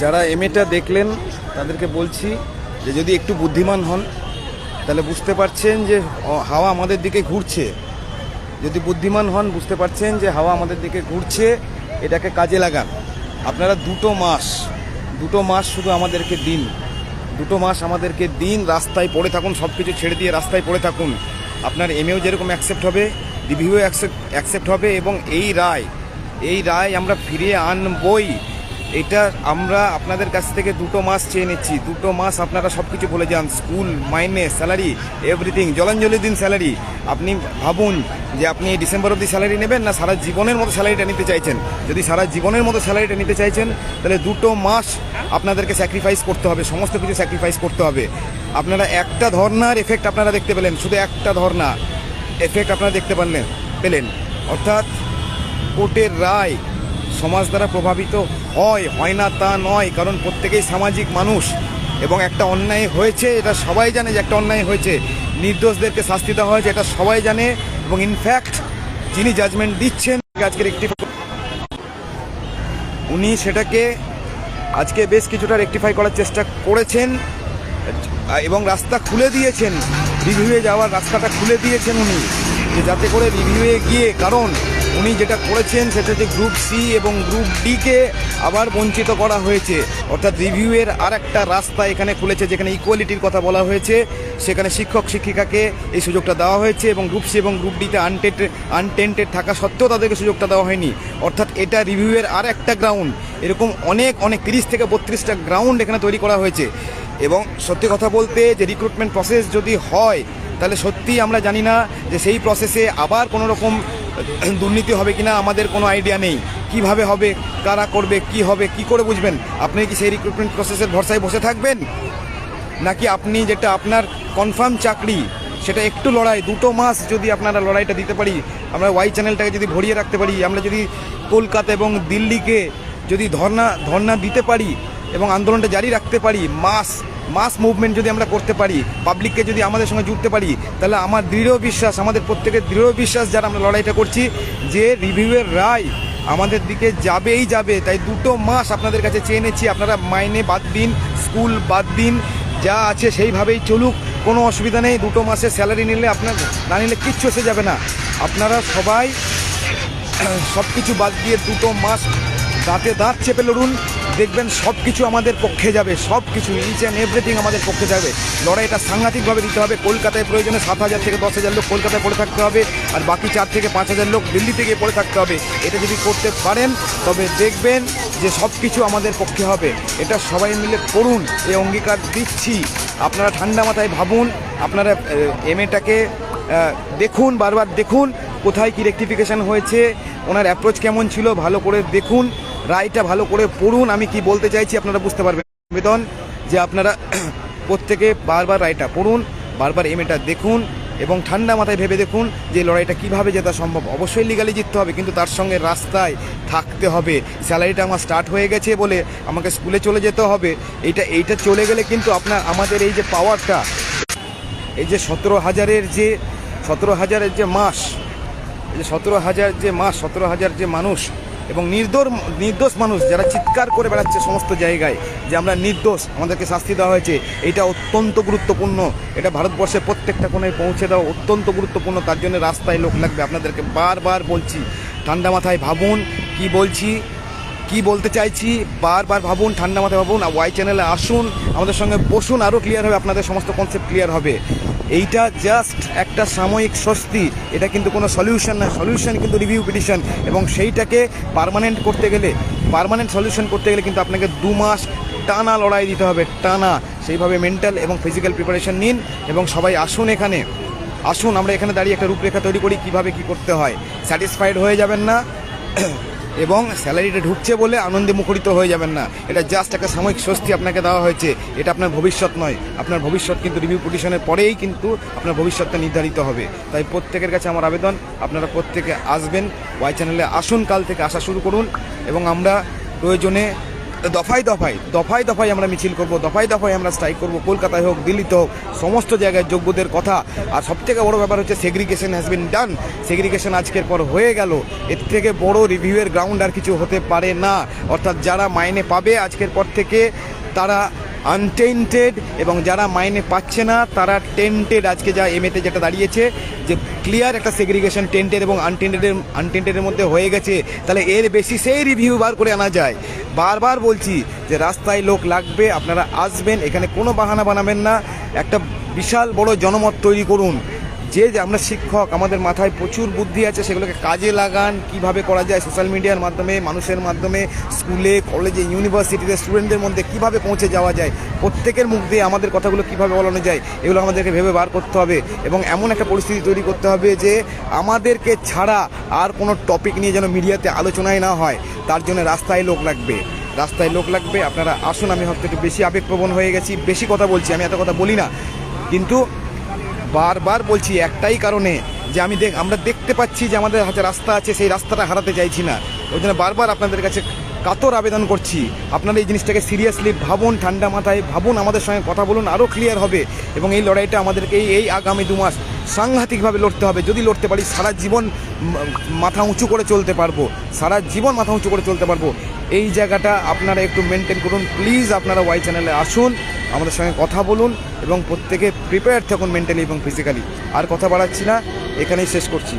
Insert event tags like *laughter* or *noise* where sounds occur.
যারা এমএটা দেখলেন, তাদেরকে বলছি যে যদি একটু বুদ্ধিমান হন, তাহলে বুঝতে পারছেন যে হাওয়া আমাদের দিকে ঘুরছে। যদি বুদ্ধিমান হন, বুঝতে পারছেন যে হাওয়া আমাদের দিকে ঘুরছে, এটাকে কাজে লাগান। আপনারা দুটো মাস দুটো মাস শুধু আমাদেরকে দিন। দুটো মাস আমাদেরকে দিন, রাস্তায় পড়ে থাকুন সব কিছু ছেড়ে দিয়ে রাস্তায় পড়ে থাকুন। আপনার এমএও যেরকম অ্যাকসেপ্ট হবে রিভিউ অ্যাকসেপ্ট হবে এবং এই রায় এই রায় আমরা ফিরিয়ে আনবই। এটা আমরা আপনাদের কাছ থেকে দুটো মাস চেয়ে নিচ্ছি। দুটো মাস আপনারা সব কিছু বলে যান। স্কুল, মাইনে, স্যালারি এভরিথিং জলাঞ্জলি দিন স্যালারি। আপনি ভাবুন যে আপনি ডিসেম্বর অবধি স্যালারি নেবেন না সারা জীবনের মতো স্যালারিটা নিতে চাইছেন? যদি সারা জীবনের মতো স্যালারিটা নিতে চাইছেন, তাহলে দুটো মাস আপনাদেরকে স্যাক্রিফাইস করতে হবে, সমস্ত কিছু স্যাক্রিফাইস করতে হবে। আপনারা একটা ধর্নার এফেক্ট আপনারা দেখতে পেলেন, শুধু একটা ধর্না। এফেক্ট আপনারা দেখতে পারলেন, পেলেন। অর্থাৎ কোর্টের রায় সমাজ দ্বারা প্রভাবিত হয় হয় না তা নয়, কারণ প্রত্যেকেই সামাজিক মানুষ এবং একটা অন্যায় হয়েছে, এটা সবাই জানে যে একটা অন্যায় হয়েছে। নির্দোষদেরকে শাস্তি দেওয়া হয়েছে, এটা সবাই জানে এবং ইনফ্যাক্ট যিনি জাজমেন্ট দিচ্ছেন আজকের একটি উনি সেটাকে আজকে বেশ কিছুটা রেকটিফাই করার চেষ্টা করেছেন এবং রাস্তা খুলে দিয়েছেন। রিভিউয়ে যাওয়ার রাস্তাটা খুলে দিয়েছেন উনি। যে যাতে করে রিভিউয়ে গিয়ে, কারণ উনি যেটা করেছেন সেটা হচ্ছে গ্রুপ সি এবং গ্রুপ ডিকে আবার বঞ্চিত করা হয়েছে। অর্থাৎ রিভিউয়ের আর একটা রাস্তা এখানে খুলেছে, যেখানে ইকুয়ালিটির কথা বলা হয়েছে। সেখানে শিক্ষক শিক্ষিকাকে এই সুযোগটা দেওয়া হয়েছে এবং গ্রুপ সি এবং গ্রুপ ডিতে আনটেন্টেড আনটেন্টেড থাকা সত্ত্বেও তাদেরকে সুযোগটা দেওয়া হয়নি। অর্থাৎ এটা রিভিউয়ের আর একটা গ্রাউন্ড এরকম অনেক অনেক তিরিশ থেকে বত্রিশটা গ্রাউন্ড এখানে তৈরি করা হয়েছে। এবং সত্যি কথা বলতে যে রিক্রুটমেন্ট প্রসেস যদি হয়, তাহলে সত্যি আমরা জানি না যে সেই প্রসেসে আবার কোনো রকম দুর্নীতি হবে কিনা, আমাদের কোনো আইডিয়া নেই। কীভাবে হবে, কারা করবে, কি হবে, কি করে বুঝবেন? আপনি কি সেই রিক্রুটমেন্ট প্রসেসের ভরসায় বসে থাকবেন? নাকি আপনি যেটা আপনার কনফার্ম চাকরি, সেটা একটু লড়াই, দুটো মাস যদি আপনারা লড়াইটা দিতে পারি, আমরা ওয়াই চ্যানেলটাকে যদি ভরিয়ে রাখতে পারি, আমরা যদি কলকাতা এবং দিল্লিকে যদি ধর্না ধর্না দিতে পারি এবং আন্দোলনটা জারি রাখতে পারি, মাস মাস মুভমেন্ট যদি আমরা করতে পারি পাবলিককে যদি আমাদের সঙ্গে জুড়তে পারি, তাহলে আমার দৃঢ় বিশ্বাস, আমাদের প্রত্যেকের দৃঢ় বিশ্বাস যারা আমরা লড়াইটা করছি, যে রিভিউয়ের রায় আমাদের দিকে যাবেই যাবে। তাই দুটো মাস আপনাদের কাছে চেয়ে নিচ্ছি, আপনারা মাইনে বাদ দিন, স্কুল বাদ দিন, যা আছে সেইভাবেই চলুক, কোনো অসুবিধা নেই। দুটো মাসে স্যালারি নিলে আপনার, না নিলে কিচ্ছু এসে যাবে না। আপনারা সবাই সব কিছু বাদ দিয়ে দুটো মাস দাঁতে দাঁত চেপে লড়ুন। দেখবেন সব কিছু আমাদের পক্ষে যাবে সব কিছু ইচ অ্যান্ড এভরিথিং আমাদের পক্ষে যাবে। লড়াইটা সাংঘাতিকভাবে দিতে হবে, কলকাতায় প্রয়োজনে সাত হাজার থেকে দশ হাজার লোক কলকাতায় পড়ে থাকতে হবে, আর বাকি চার থেকে পাঁচ হাজার লোক দিল্লি থেকে পড়ে থাকতে হবে। এটা যদি করতে পারেন, তবে দেখবেন যে সব কিছু আমাদের পক্ষে হবে। এটা সবাই মিলে করুন এই অঙ্গীকার দিচ্ছি। আপনারা ঠান্ডা মাথায় ভাবুন, আপনারা এম এটাকে দেখুন, বারবার দেখুন, কোথায় কি রেকটিফিকেশন হয়েছে, ওনার অ্যাপ্রোচ কেমন ছিল, ভালো করে দেখুন। রায়টা ভালো করে পড়ুন, আমি কি বলতে চাইছি আপনারা বুঝতে পারবেন। নিবেদন যে আপনারা *clears throat* প্রত্যেকে বারবার রায়টা পড়ুন, বারবার এমএটা দেখুন এবং ঠান্ডা মাথায় ভেবে দেখুন যে লড়াইটা কীভাবে জেতা সম্ভব। অবশ্যই লিগালি জিততে হবে, কিন্তু তার সঙ্গে রাস্তায় থাকতে হবে। স্যালারিটা আমার স্টার্ট হয়ে গেছে বলে আমাকে স্কুলে চলে যেতে হবে। এইটা এইটা চলে গেলে কিন্তু আপনার, আমাদের এই যে পাওয়ারটা এই যে সতেরো হাজারের যে, সতেরো হাজারের যে মাস, এই যে সতেরো হাজার যে মাস, সতেরো হাজার যে মানুষ এবং নির্দোষ নির্দোষ মানুষ যারা চিৎকার করে বেড়াচ্ছে সমস্ত জায়গায় যে আমরা নির্দোষ, আমাদেরকে শাস্তি দেওয়া হয়েছে, এটা অত্যন্ত গুরুত্বপূর্ণ। এটা ভারতবর্ষের প্রত্যেকটা কোণে পৌঁছে দেওয়া অত্যন্ত গুরুত্বপূর্ণ। তার জন্য রাস্তায় লোক লাগবে। আপনাদেরকে বারবার বলছি, ঠান্ডা মাথায় ভাবুন কি বলছি, কি বলতে চাইছি, বারবার ভাবুন, ঠান্ডা মাথায় ভাবুন। আর ওয়াই চ্যানেলে আসুন, আমাদের সঙ্গে বসুন আরও ক্লিয়ার হবে, আপনাদের সমস্ত কনসেপ্ট ক্লিয়ার হবে। এইটা জাস্ট একটা সাময়িক স্বস্তি। এটা কিন্তু কোনো সলিউশন না। সলিউশন কিন্তু রিভিউ পিটিশন এবং সেইটাকে পার্মানেন্ট করতে গেলে পার্মানেন্ট সলিউশন করতে গেলে কিন্তু আপনাকে দু মাস টানা লড়াই দিতে হবে। টানা। সেইভাবে মেন্টাল এবং ফিজিক্যাল প্রিপারেশন নিন এবং সবাই আসুন এখানে। আসুন, আমরা এখানে দাঁড়িয়ে একটা রূপরেখা তৈরি করি কীভাবে কি করতে হয়। স্যাটিসফাইড হয়ে যাবেন না। এবং স্যালারিটা ঢুকছে বলে আনন্দে মুখরিত হয়ে যাবেন না। এটা জাস্ট একটা সাময়িক স্বস্তি আপনাকে দেওয়া হয়েছে। এটা আপনার ভবিষ্যৎ নয়। আপনার ভবিষ্যৎ কিন্তু রিভিউ পিটিশনের পরেই কিন্তু আপনার ভবিষ্যৎটা নির্ধারিত হবে। তাই প্রত্যেকের কাছে আমার আবেদন, আপনারা প্রত্যেকে আসবেন ওয়াই চ্যানেলে আসুন, কাল থেকে আসা শুরু করুন এবং আমরা প্রয়োজনে দফায় দফায় দফায় দফায় আমরা মিছিল করব, দফায় দফায় আমরা স্ট্রাইক করব, কলকাতায় হোক, দিল্লিতে হোক, সমস্ত জায়গায় যোগ্যদের কথা। আর সবথেকে বড় ব্যাপার হচ্ছে segregation has been done segregation আজকের পর হয়ে গেল। এর থেকে বড় রিভিউয়ের গ্রাউন্ড আর কিছু হতে পারে না। অর্থাৎ যারা মাইনে পাবে আজকের পর থেকে, তারা আনটেন্টেড এবং যারা মাইনে পাচ্ছে না, তারা টেন্টেড আজকে যা এমএতে যেটা দাঁড়িয়েছে, যে ক্লিয়ার একটা সেগ্রিগেশন টেন্টেড এবং আনটেন্টেডের আনটেন্টেডের মধ্যে হয়ে গেছে, তাহলে এর বেশি সেই রিভিউ বার করে আনা যায়। বারবার বলছি যে রাস্তায় লোক লাগবে, আপনারা আসবেন, এখানে কোনো বাহানা বানাবেন না, একটা বিশাল বড় জনমত তৈরি করুন। যে আমরা শিক্ষক, আমাদের মাথায় প্রচুর বুদ্ধি আছে, সেগুলোকে কাজে লাগান, কীভাবে করা যায় সোশ্যাল মিডিয়ার মাধ্যমে, মানুষের মাধ্যমে স্কুলে কলেজে ইউনিভার্সিটিতে স্টুডেন্টদের মধ্যে কীভাবে পৌঁছে যাওয়া যায়, প্রত্যেকের মুখ দিয়ে আমাদের কথাগুলো কীভাবে বলানো যায়, এগুলো আমাদেরকে ভেবে বার করতে হবে এবং এমন একটা পরিস্থিতি তৈরি করতে হবে যে আমাদেরকে ছাড়া আর কোনো টপিক নিয়ে যেন মিডিয়াতে আলোচনায় না হয়, তার জন্য রাস্তায় লোক লাগবে। রাস্তায় লোক লাগবে, আপনারা আসুন, আমি হয়তো একটু বেশি আবেগপ্রবণ হয়ে গেছি, বেশি কথা বলছি, আমি এত কথা বলি না। কিন্তু বারবার বলছি একটাই কারণে যে আমি দেখ আমরা দেখতে পাচ্ছি যে আমাদের হাতে রাস্তা আছে, সেই রাস্তাটা হারাতে চাইছি না। ওই জন্য বারবার আপনাদের কাছে কাতর আবেদন করছি। আপনারা এই জিনিসটাকে সিরিয়াসলি ভাবুন, ঠান্ডা মাথায় ভাবুন, আমাদের সঙ্গে কথা বলুন আরও ক্লিয়ার হবে। এবং এই লড়াইটা আমাদেরকে এই এই আগামী দু মাস সাংঘাতিকভাবে লড়তে হবে। যদি লড়তে পারি, সারা জীবন মাথা উঁচু করে চলতে পারব। সারা জীবন মাথা উঁচু করে চলতে পারব। এই জায়গাটা আপনারা একটু মেনটেন করুন। প্লিজ আপনারা ওয়াই চ্যানেলে আসুন, আমাদের সঙ্গে কথা বলুন এবং প্রত্যেকে প্রিপেয়ার থাকুন মেন্টালি এবং ফিজিক্যালি আর কথা বাড়াচ্ছি না, এখানেই শেষ করছি।